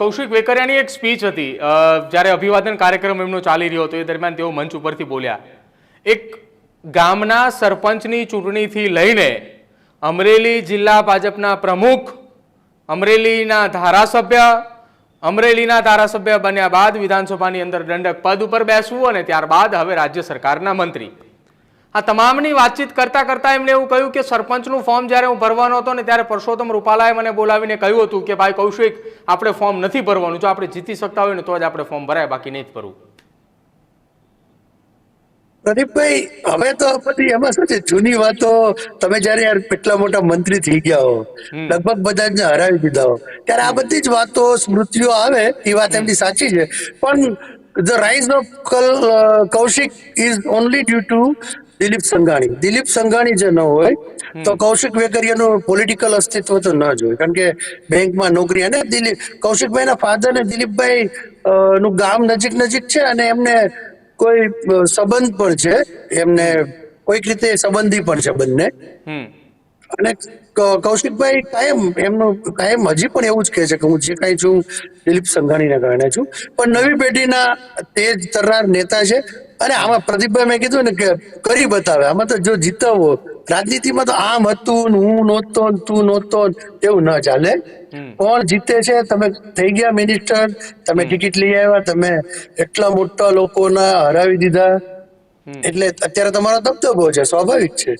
કૌશિક વેકરિયાની એક સ્પીચ હતી જ્યારે અભિવાદન કાર્યક્રમ એમનો ચાલી રહ્યો હતો, એ દરમિયાન તેઓ મંચ ઉપરથી બોલ્યા. એક ગામના સરપંચની ચૂંટણીથી લઈને અમરેલી જિલ્લા ભાજપના પ્રમુખ, અમરેલીના ધારાસભ્ય અમરેલીના ધારાસભ્ય બન્યા બાદ વિધાનસભાની અંદર દંડક પદ ઉપર બેસવું અને ત્યારબાદ હવે રાજ્ય સરકારના મંત્રી. આ તમામની વાતચીત કરતા કરતા એમણે એવું કહ્યું કે સરપંચનું ફોર્મ જ્યારે હું ભરવાનો હતો ને ત્યારે પરસોત્તમ રૂપાલાએ મને બોલાવીને કહ્યું હતું કે ભાઈ કૌશિક આપણે ફોર્મ નથી ભરવાનું. જો આપણે જીતી શકતા હોય ને તો જ આપણે ફોર્મ ભરાય બાકી નહીં જ ભરવું પ્રદીપભાઈ હવે તો પછી એમાં શું છે? જૂની વાતો તમે જયારે યાર કેટલા મોટા મંત્રી થઈ ગયા હો લગભગ બધા જ હરાવી દીધા હો. ત્યારે આ બધી જ વાતો સ્મૃતિઓ આવે એ વાત એમની સાચી છે. પણ the rise of Kaushik is only due to Dilip Sanghani. Dilip Sanghani જે ન હોય તો કૌશિક વેકરિયાનું પોલિટિકલ અસ્તિત્વ તો ન જ હોય. કારણ કે બેંકમાં નોકરી અને દિલીપ કૌશિકભાઈના ફાધર ને દિલીપભાઈ નું ગામ નજીક નજીક છે અને એમને કોઈ સંબંધ પણ છે. એમને કોઈક રીતે સંબંધી પણ છે બંને. હમ. અને કૌશિકભાઈ કાયમ એમનું કાયમ હજી પણ એવું જ કહે છે કે હું જે કાંઈ છું દિલીપ સંઘાણીના કારણે છું. પણ નવી પેઢીના તેજ તર્રાર નેતા છે. અને આમાં પ્રદીપભાઈ મેં કીધું ને કે કરી બતાવે. આમાં તો જો જીતવો. રાજનીતિમાં તો આમ હતું હું નહોતો તું નહોતો એવું ન ચાલે. કોણ જીતે છે? તમે થઈ ગયા મિનિસ્ટર. તમે ટિકિટ લઈ આવ્યા. તમે એટલા મોટા લોકોના હરાવી દીધા. એટલે અત્યારે તમારો દબદબો છે. સ્વાભાવિક છે.